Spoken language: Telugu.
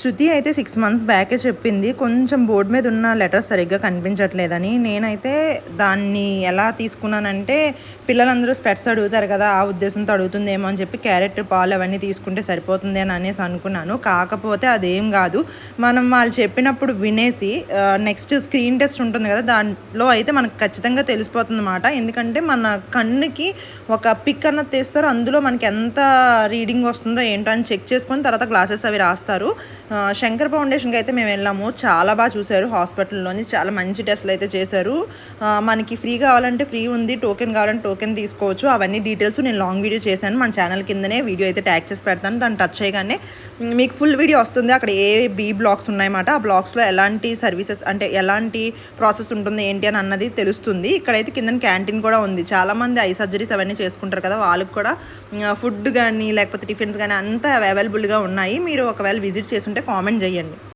శృతి అయితే సిక్స్ మంత్స్ బ్యాకే చెప్పింది కొంచెం బోర్డు మీద ఉన్న లెటర్ సరిగ్గా కనిపించట్లేదని. నేనైతే దాన్ని ఎలా తీసుకున్నానంటే పిల్లలందరూ స్పెట్స్ అడుగుతారు కదా ఆ ఉద్దేశంతో అడుగుతుందేమో అని చెప్పి క్యారెట్ పాలు అవన్నీ తీసుకుంటే సరిపోతుంది అని అనేసి అనుకున్నాను. కాకపోతే అదేం కాదు. మనం వాళ్ళు చెప్పినప్పుడు వినేసి నెక్స్ట్ స్క్రీన్ టెస్ట్ ఉంటుంది కదా దాంట్లో అయితే మనకు ఖచ్చితంగా తెలిసిపోతుందన్నమాట. ఎందుకంటే మన కన్నుకి ఒక పిక్ అన్నది తీస్తారు. అందులో మనకి ఎంత రీడింగ్ వస్తుందో ఏంటో అని చెక్ చేసుకొని తర్వాత గ్లాసెస్ అవి రాస్తారు. శంకర్ ఫౌండేషన్కి అయితే మేము వెళ్ళాము. చాలా బాగా చూశారు హాస్పిటల్లోని. చాలా మంచి టెస్ట్లు అయితే చేశారు. మనకి ఫ్రీ కావాలంటే ఫ్రీ ఉంది. టోకెన్ కావాలంటే టోకెన్ తీసుకోవచ్చు. అవన్నీ డీటెయిల్స్ నేను లాంగ్ వీడియో చేశాను. మన ఛానల్ కిందనే వీడియో అయితే ట్యాగ్ చేసి పెడతాను. దాన్ని టచ్ చేయగానే మీకు ఫుల్ వీడియో వస్తుంది. అక్కడ ఏ బి బ్లాక్స్ ఉన్నాయన్నమాట. ఆ బ్లాక్స్లో ఎలాంటి సర్వీసెస్ అంటే ఎలాంటి ప్రాసెస్ ఉంటుంది ఏంటి అని అన్నది తెలుస్తుంది. ఇక్కడైతే కింద క్యాంటీన్ కూడా ఉంది. చాలామంది ఐ సర్జరీస్ అవన్నీ చేసుకుంటారు కదా. వాళ్ళకి కూడా ఫుడ్ కానీ లేకపోతే టిఫిన్స్ కానీ అంతా అవైలబుల్గా ఉన్నాయి. మీరు ఒకవేళ విజిట్ చేస్తుంటే కామెంట్ చేయండి.